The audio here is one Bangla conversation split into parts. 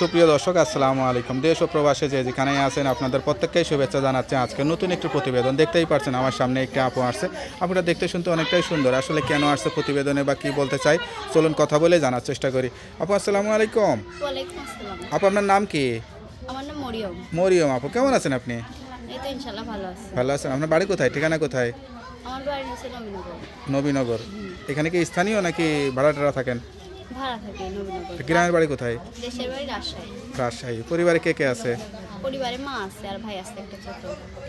সুপ্রিয় দর্শক আসসালামু আলাইকুম। দেশ ও প্রবাসে যে যেখানেই আছেন আপনাদের প্রত্যেককেই শুভেচ্ছা জানাচ্ছি। আজকে নতুন একটি প্রতিবেদন দেখতেই পারছেন আমার সামনে একটি আপু আসছে। আপুটা দেখতে শুনতে অনেকটাই সুন্দর। আসলে কেন আসছে প্রতিবেদনে বা কি বলতে চাই চলুন কথা বলে জানার চেষ্টা করি। আপু আসসালামু আলাইকুম। আপু আপনার নাম কি? মরিয়ম। আপু কেমন আছেন আপনি? ভালো আছেন। আপনার বাড়ি কোথায়? ঠিকানা কোথায়? নবীনগর। নবীনগর। এখানে কি স্থানীয় নাকি ভাড়া টাড়া থাকেন? ভাড়া থাকে নবীনগর। গ্রামের বাড়ি কোথায়? দেশের বাড়ি রাজশাহী। রাজশাহী। পরিবারে কে কে আছে? পরিবারে মা আছে আর ভাই আছে একটা ছোট।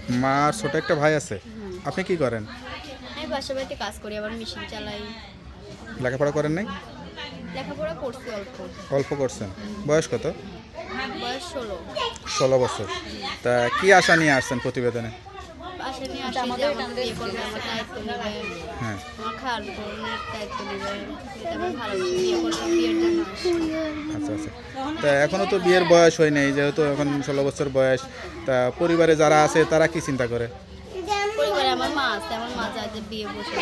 মা আর ছোট একটা ভাই আছে? আপনি কি করেন? আমি বাসা বাড়িতে কাজ করি আবার মেশিন চালাই। লেখাপড়া করেন নাই? লেখাপড়া করছি অল্প। অল্প করছেন। বয়স কত? বয়স ষোলো। ষোলো বছর। তা কি আশা নিয়ে আসছেন প্রতিবেদনে? বাসা নিয়ে আসি যে আমাকে বিয়ে করবে আমার দায়িত্ব নেবে। হ্যাঁ। আমার খাওয়ার বোনের দায়িত্ব নেবে। এটা আমার ভালো বিয়ে করলে বিয়ের জন্য আচ্ছা আচ্ছা। তা এখনও তো বিয়ের বয়স হয় নাই যেহেতু এখন ষোলো বছর বয়স। তা পরিবারে যারা আছে তারা কি চিন্তা করে? পরিবারে আমার মা আছে আমার মা চায় যে বিয়ে বসে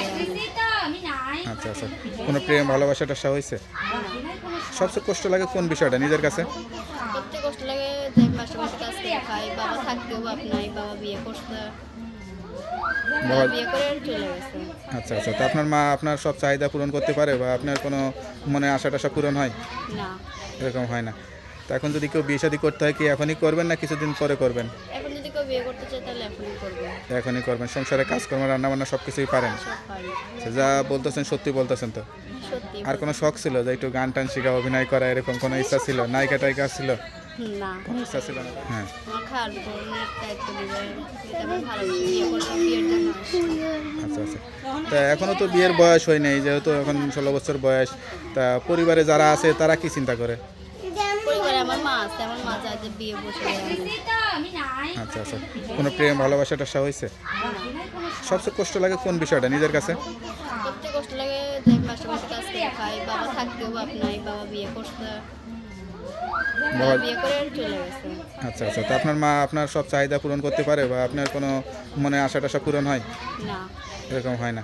আচ্ছা আচ্ছা। কোনো প্রেম ভালোবাসাটা হয়েছে সবচেয়ে কষ্ট লাগে কোন বিষয়টা নিজের কাছে? কষ্ট লাগে যে বাসা কাজ করে খাই বাবা থাকতেও বাপ নাই বাবা বিয়ে করছে। আচ্ছা আচ্ছা তা আপনার মা আপনার সব চাহিদা পূরণ করতে পারে বা আপনার কোনো মনে আশা টাশা পূরণ হয়? না। এরকম হয় না। তা এখন যদি কেউ বিয়ে শাদী করতে হয় কি এখনই করবেন না কিছুদিন পরে করবেন? এখন যদি কেউ বিয়ে করতে চায় তাহলে এখনই করবে। এখনই করবেন। সংসারে কাজকর্ম রান্নাবান্না সব কিছুই পারেন? সব পারি। আচ্ছা, যা বলতেছেন সত্যি বলতেছেন তো। আর কোনো শখ ছিল যে একটু গান টান শিখা অভিনয় করা এরকম কোনো ইচ্ছা ছিল? নায়িকা টাইকা ছিল? না। কোনো ছিল না হ্যাঁ। আমার খাওয়ার বোনের দায়িত্ব নেবে এটা আমার ভালো বিয়ে করলে বিয়ের জন্য আচ্ছা আচ্ছা। তা এখনও তো বিয়ের বয়স হয় নাই যেহেতু এখন ষোলো বছর বয়স তা পরিবারে যারা আছে তারা কি চিন্তা করে? পরিবারে আমার মা আছে আমার মা চায় যে বিয়ে বসে আচ্ছা আচ্ছা। কোনো প্রেম ভালোবাসা টাসা হয়েছে? সবচেয়ে কষ্ট লাগে কোন বিষয়টা নিজের কাছে? সবচেয়ে কষ্ট লাগে যে বাসা বাসা কাজ করে খাই বাবা থাকতেও বাপ নাই বাবা বিয়ে করছে। আচ্ছা আচ্ছা। তা আপনার মা আপনার সব চাহিদা পূরণ করতে পারে বা আপনার কোনো মনে আশা টাশা পূরণ হয়? না। এরকম হয় না।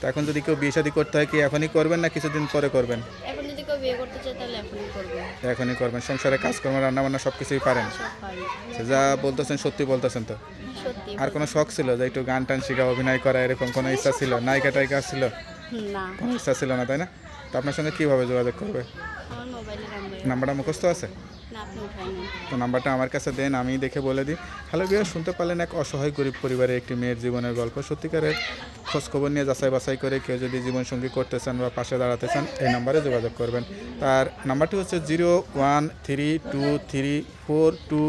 তা এখন যদি কেউ বিয়ে শাদী করতে হয় কি এখনই করবেন না কিছুদিন পরে করবেন? এখন যদি কেউ বিয়ে করতে চায় তাহলে এখনই করবে। এখনই করবেন। সংসারে কাজকর্ম রান্নাবান্না সব কিছুই পারেন? সব পারি। আচ্ছা, যা বলতেছেন সত্যি বলতেছেন তো। আর কোনো শখ ছিল যে একটু গান টান শিখা অভিনয় করা এরকম কোনো ইচ্ছা ছিল? নায়িকা টাইকা ছিল? না। কোনো ইচ্ছা ছিল না তাই না? তো আপনার সঙ্গে কীভাবে যোগাযোগ করবে? নাম্বারটা মুখস্থ আছে? তো নাম্বারটা আমার কাছে দেন আমি দেখে বলে দিই। হ্যালো বিয়ার শুনতে পারলেন এক অসহায় গরিব পরিবারের একটি মেয়ের জীবনের গল্প। সত্যিকারের খোঁজখবর নিয়ে যাচাই বাছাই করে কেউ যদি জীবনসঙ্গী করতে চান বা পাশে দাঁড়াতে চান এই নাম্বারে যোগাযোগ করবেন। তার নাম্বারটি হচ্ছে zero one three two three four two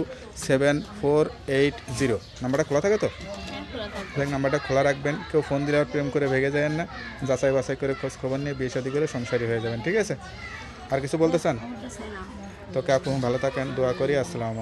seven four eight zero. নাম্বারটা খোলা থাকে তো? হ্যাঁ নাম্বারটা খোলা রাখবেন। কেউ ফোন দিলে প্রেম করে ভেঙে যায় না। যাচাই বাছাই করে খোঁজ খবর নিয়ে বিয়ে শাদী করে সংসারী হয়ে যাবেন ঠিক আছে? আর কিছু বলতে চান তো ভালো থাকেন দোয়া করি আসসালামু